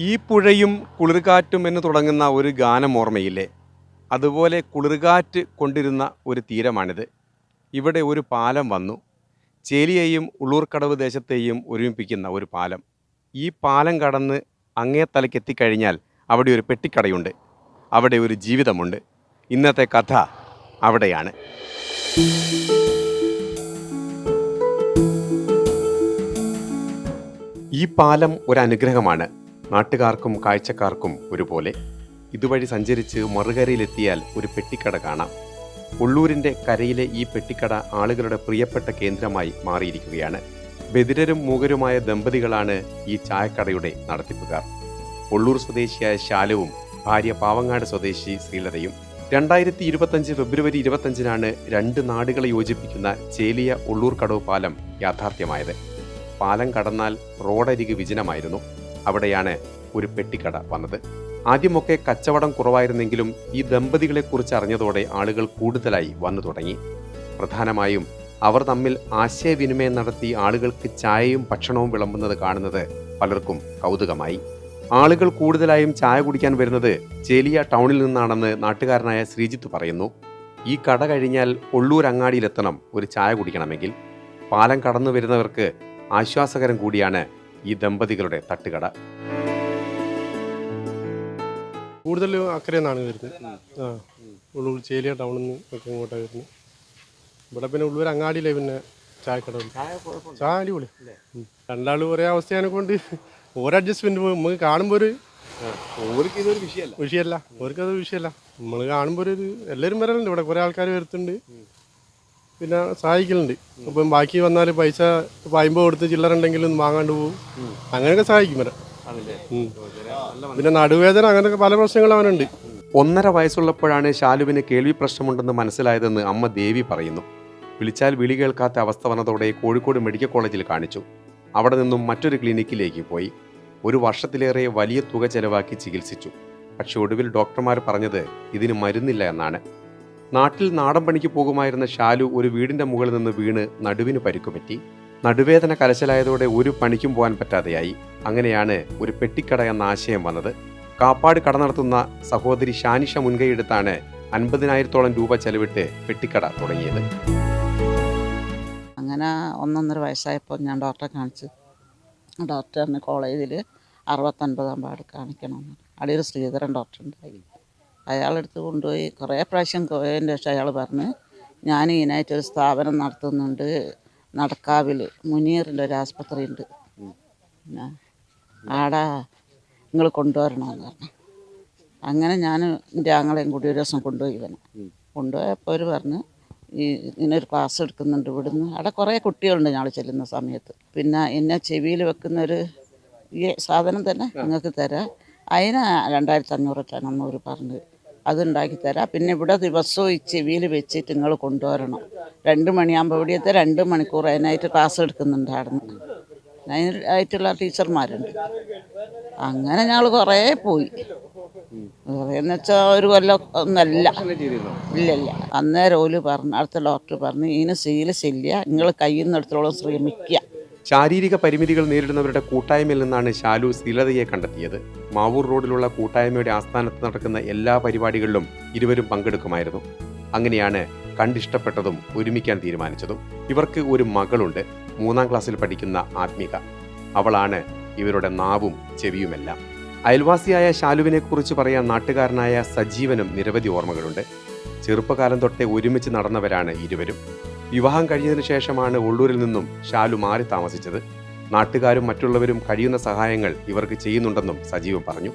ഈ പുഴയും കുളിർകാറ്റും എന്ന് തുടങ്ങുന്ന ഒരു ഗാനം ഓർമ്മയില്ലേ? അതുപോലെ കുളിർകാറ്റ് കൊണ്ടിരുന്ന ഒരു തീരമാണിത്. ഇവിടെ ഒരു പാലം വന്നു. ചേലിയെയും ഉള്ളൂർക്കടവ് ദേശത്തെയും ഒരുമിപ്പിക്കുന്ന ഒരു പാലം. ഈ പാലം കടന്ന് അങ്ങേ തലയ്ക്ക് എത്തിക്കഴിഞ്ഞാൽ അവിടെ ഒരു പെട്ടിക്കടയുണ്ട്. അവിടെ ഒരു ജീവിതമുണ്ട്. ഇന്നത്തെ കഥ അവിടെയാണ്. ഈ പാലം ഒരു അനുഗ്രഹമാണ്. നാട്ടുകാർക്കും കാഴ്ചക്കാർക്കും ഒരുപോലെ ഇതുവഴി സഞ്ചരിച്ച് മറുകരയിലെത്തിയാൽ ഒരു പെട്ടിക്കട കാണാം. ഉള്ളൂരിന്റെ കരയിലെ ഈ പെട്ടിക്കട ആളുകളുടെ പ്രിയപ്പെട്ട കേന്ദ്രമായി മാറിയിരിക്കുകയാണ്. ബദിരരും മൂകരുമായ ദമ്പതികളാണ് ഈ ചായക്കടയുടെ നടത്തിപ്പുകാർ. ഉള്ളൂർ സ്വദേശിയായ ശാലവും ഭാര്യ പാവങ്ങാട് സ്വദേശി ശ്രീലതയും രണ്ടായിരത്തി ഇരുപത്തഞ്ച് ഫെബ്രുവരി ഇരുപത്തഞ്ചിനാണ് രണ്ട് നാടുകളെ യോജിപ്പിക്കുന്ന ചേലിയ ഉള്ളൂർ കടവ് പാലം യാഥാർത്ഥ്യമായത്. പാലം കടന്നാൽ റോഡരിക് വിജനമായിരുന്നു. അവിടെയാണ് ഒരു പെട്ടിക്കട വന്നത്. ആദ്യമൊക്കെ കച്ചവടം കുറവായിരുന്നെങ്കിലും ഈ ദമ്പതികളെക്കുറിച്ച് അറിഞ്ഞതോടെ ആളുകൾ കൂടുതലായി വന്നു തുടങ്ങി. പ്രധാനമായും അവർ തമ്മിൽ ആശയവിനിമയം നടത്തി ആളുകൾക്ക് ചായയും ഭക്ഷണവും വിളമ്പുന്നത് കാണുന്നത് പലർക്കും കൗതുകമായി. ആളുകൾ കൂടുതലായും ചായ കുടിക്കാൻ വരുന്നത് ചേലിയ ടൗണിൽ നിന്നാണെന്ന് നാട്ടുകാരനായ ശ്രീജിത്ത് പറയുന്നു. ഈ കട കഴിഞ്ഞാൽ ഉള്ളൂർ അങ്ങാടിയിലെത്തണം ഒരു ചായ കുടിക്കണമെങ്കിൽ. പാലം കടന്നു വരുന്നവർക്ക് ആശ്വാസകരം കൂടിയാണ് ഈ ദമ്പതികളുടെ തട്ടുകട. കൂടുതൽ അക്കരെ നിന്നാണ് വരുന്നത്. ആ ഉള്ളൂർ ചേലിയ ടൗണിൽ നിന്ന് ഒക്കെ ഇങ്ങോട്ടാണ് വരുന്നത്. ഇവിടെ പിന്നെ ഉള്ളൂർ അങ്ങാടിയിലെ പിന്നെ ചായക്കട ഉണ്ട്. ചായ അടിപൊളി. രണ്ടാളും ഒരേ അവസ്ഥയാണ് കൊണ്ട് ഓരോ അഡ്ജസ്റ്റ്മെന്റ് നമുക്ക് കാണുമ്പോൾ ഒരു വിഷയമല്ല. ഓർക്കത് വിഷയമല്ല. നമ്മൾ കാണുമ്പോൾ ഒരു എല്ലാവരും വരലുണ്ട് ഇവിടെ കുറെ ആൾക്കാർ വരുത്തുണ്ട് പിന്നെ സഹായിക്കലുണ്ട്. അപ്പം ബാക്കി വന്നാൽ പൈസ അമ്പത് കൊടുത്ത് ചില്ലറ ഉണ്ടെങ്കിലും വാങ്ങാണ്ട് പോകും അങ്ങനെയൊക്കെ സഹായിക്കും വരാം പിന്നെ നടുവേദന അങ്ങനെയൊക്കെ പല പ്രശ്നങ്ങളും അവനുണ്ട്. ഒന്നര വയസ്സുള്ളപ്പോഴാണ് ശാലുവിന് കേൾവി പ്രശ്നമുണ്ടെന്ന് മനസ്സിലായതെന്ന് അമ്മ ദേവി പറയുന്നു. വിളിച്ചാൽ വിളി കേൾക്കാത്ത അവസ്ഥ വന്നതോടെ കോഴിക്കോട് മെഡിക്കൽ കോളേജിൽ കാണിച്ചു. അവിടെ നിന്നും മറ്റൊരു ക്ലിനിക്കിലേക്ക് പോയി. ഒരു വർഷത്തിലേറെ വലിയ തുക ചെലവാക്കി ചികിത്സിച്ചു. പക്ഷെ ഒടുവിൽ ഡോക്ടർമാർ പറഞ്ഞത് ഇതിന് മരുന്നില്ല എന്നാണ്. നാട്ടിൽ നാടൻ പണിക്ക് പോകുമായിരുന്ന ഷാലു ഒരു വീടിന്റെ മുകളിൽ നിന്ന് വീണ് നടുവിന് പരിക്കുപറ്റി. നടുവേദന കലശലായതോടെ ഒരു പണിക്കും പോകാൻ പറ്റാതെയായി. അങ്ങനെയാണ് ഒരു പെട്ടിക്കട എന്ന ആശയം വന്നത്. കാപ്പാട് കട നടത്തുന്ന സഹോദരി ഷാനിഷ മുൻകൈയെടുത്താണ് അൻപതിനായിരത്തോളം രൂപ ചെലവിട്ട് പെട്ടിക്കട തുടങ്ങിയത്. അങ്ങനെ ഒന്നൊന്നര വയസ്സായപ്പോൾ ഞാൻ ഡോക്ടറെ കാണിച്ചു. ഡോക്ടറിന് കോളേജിൽ അറുപത്തൊൻപതാം പാട് കാണിക്കണം അവിടെ ഒരു ശ്രീധരൻ ഡോക്ടർ ഉണ്ടായി അയാളെടുത്ത് കൊണ്ടുപോയി. കുറേ പ്രാവശ്യം പോയതിന് ശേഷം അയാൾ പറഞ്ഞ് ഞാൻ ഇതിനായിട്ട് ഒരു സ്ഥാപനം നടത്തുന്നുണ്ട്. നടക്കാവിൽ മുനീറിന്റെ ഒരു ആസ്പത്രി ഉണ്ട് പിന്നെ ആടാ നിങ്ങൾ കൊണ്ടുവരണമെന്ന് പറഞ്ഞു. അങ്ങനെ ഞാൻ എന്റെ ആങ്ങളെയും കൂടി ഒരു ദിവസം കൊണ്ടുപോയി ഇവനെ. കൊണ്ടുപോയപ്പോൾ അവർ പറഞ്ഞ് ഈ ഇങ്ങനൊരു ക്ലാസ് എടുക്കുന്നുണ്ട് ഇവിടുന്ന്. അവിടെ കുറേ കുട്ടികളുണ്ട് ഞങ്ങൾ ചെല്ലുന്ന സമയത്ത്. പിന്നെ എന്നെ ചെവിയിൽ വെക്കുന്ന ഒരു ഈ സാധനം തന്നെ നിങ്ങൾക്ക് തരാം. അതിന് രണ്ടായിരത്തി അഞ്ഞൂറ് അന്ന് അവർ പറഞ്ഞത്. അതുണ്ടാക്കി തരാം. പിന്നെ ഇവിടെ ദിവസവും ഈ ചെവിയിൽ വെച്ചിട്ട് നിങ്ങൾ കൊണ്ടുവരണം. രണ്ട് മണിയാകുമ്പോൾ ഇവിടെയത്തെ രണ്ട് മണിക്കൂർ അതിനായിട്ട് ക്ലാസ് എടുക്കുന്നുണ്ട് അവിടെ നിന്ന് അതിനായിട്ടുള്ള ടീച്ചർമാരുണ്ട്. അങ്ങനെ ഞങ്ങൾ കുറേ പോയി. കുറേന്ന് വെച്ചാൽ ഒരു കൊല്ലം ഒന്നല്ല. ഇല്ലല്ല. ഇല്ല അന്നേരം ഓൽ പറഞ്ഞു അടുത്ത ഡോക്ടർ പറഞ്ഞു ഇതിന് ശീലശല്യ നിങ്ങൾ കയ്യിൽ നിന്ന് എടുത്തോളം ശ്രമിക്കുക ശാരീരിക പരിമിതികൾ നേരിടുന്നവരുടെ കൂട്ടായ്മയിൽ നിന്നാണ് ശാലു ശ്രീലതയെ കണ്ടെത്തിയത്. മാവൂർ റോഡിലുള്ള കൂട്ടായ്മയുടെ ആസ്ഥാനത്ത് നടക്കുന്ന എല്ലാ പരിപാടികളിലും ഇരുവരും പങ്കെടുക്കുമായിരുന്നു. അങ്ങനെയാണ് കണ്ടിഷ്ടപ്പെട്ടതും ഒരുമിക്കാൻ തീരുമാനിച്ചതും. ഇവർക്ക് ഒരു മകളുണ്ട് മൂന്നാം ക്ലാസ്സിൽ പഠിക്കുന്ന ആത്മിക. അവളാണ് ഇവരുടെ നാവും ചെവിയുമെല്ലാം. അയൽവാസിയായ ശാലുവിനെ കുറിച്ച് പറയാൻ നാട്ടുകാരനായ സജീവനും നിരവധി ഓർമ്മകളുണ്ട്. ചെറുപ്പകാലം തൊട്ടേ ഒരുമിച്ച് നടന്നവരാണ് ഇരുവരും. വിവാഹം കഴിഞ്ഞതിനു ശേഷമാണ് ഉള്ളൂരിൽ നിന്നും ഷാലു മാറി താമസിച്ചത്. നാട്ടുകാരും മറ്റുള്ളവരും കഴിയുന്ന സഹായങ്ങൾ ഇവർക്ക് ചെയ്യുന്നുണ്ടെന്നും സജീവ് പറഞ്ഞു.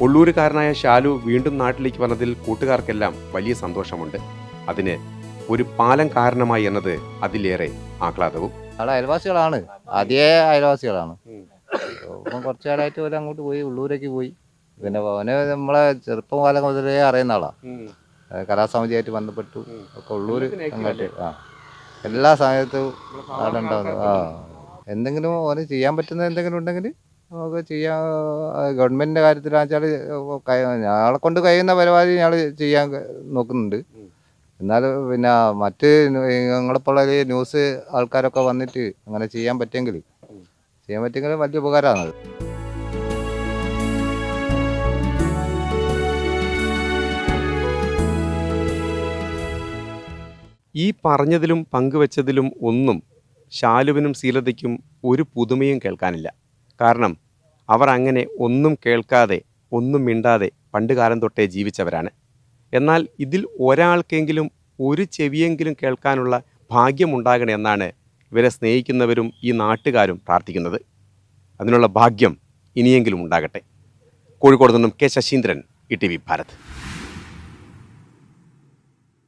ഉള്ളൂരുകാരനായ ഷാലു വീണ്ടും നാട്ടിലേക്ക് വന്നതിൽ കൂട്ടുകാർക്കെല്ലാം വലിയ സന്തോഷമുണ്ട്. അതിന് ഒരു പാലം കാരണമായി എന്നത് അതിലേറെ ആഹ്ലാദവും. അവിടെ അയൽവാസികളാണ്. അതേ അയൽവാസികളാണ്. ഇപ്പം കുറച്ച് കാലമായിട്ട് പോലെ അങ്ങോട്ട് പോയി ഉള്ളൂരേക്ക് പോയി. പിന്നെ അവനെ നമ്മളെ ചെറുപ്പം കാലം മുതലേ അറിയുന്ന ആളാ. ഏഹ് കലാസമിതിയായിട്ട് ബന്ധപ്പെട്ടു. ഒക്കെ ഉള്ളൂര് അങ്ങോട്ട്. ആ. എല്ലാ സമയത്തും അവിടെ ഉണ്ടാവുന്നു ആ. എന്തെങ്കിലും ഓന് ചെയ്യാൻ പറ്റുന്ന എന്തെങ്കിലും ഉണ്ടെങ്കിൽ നമുക്ക് ചെയ്യാൻ ഗവൺമെന്റിന്റെ കാര്യത്തിൽ ഞങ്ങളെ കൊണ്ട് കഴിയുന്ന പരിപാടി ഞങ്ങൾ ചെയ്യാൻ നോക്കുന്നുണ്ട്. എന്നാൽ പിന്നെ മറ്റ് നിങ്ങളെപ്പോലുള്ള ന്യൂസ് ആൾക്കാരൊക്കെ വന്നിട്ട് അങ്ങനെ ചെയ്യാൻ പറ്റുമെങ്കിൽ ചെയ്യാൻ പറ്റുമെങ്കിൽ വലിയ ഉപകാരമാണ് ഈ പറഞ്ഞതിലും പങ്കുവച്ചതിലും ഒന്നും ശാലുവിനും സീലതയ്ക്കും ഒരു പുതുമയും കേൾക്കാനില്ല. കാരണം അവർ അങ്ങനെ ഒന്നും കേൾക്കാതെ ഒന്നും മിണ്ടാതെ പണ്ട് കാലം തൊട്ടേ ജീവിച്ചവരാണ്. എന്നാൽ ഇതിൽ ഒരാൾക്കെങ്കിലും ഒരു ചെവിയെങ്കിലും കേൾക്കാനുള്ള ഭാഗ്യമുണ്ടാകണേ എന്നാണ് ഇവരെ സ്നേഹിക്കുന്നവരും ഈ നാട്ടുകാരും പ്രാർത്ഥിക്കുന്നത്. അതിനുള്ള ഭാഗ്യം ഇനിയെങ്കിലും ഉണ്ടാകട്ടെ. കോഴിക്കോട് നിന്നും K Saseendran E T V Bharat.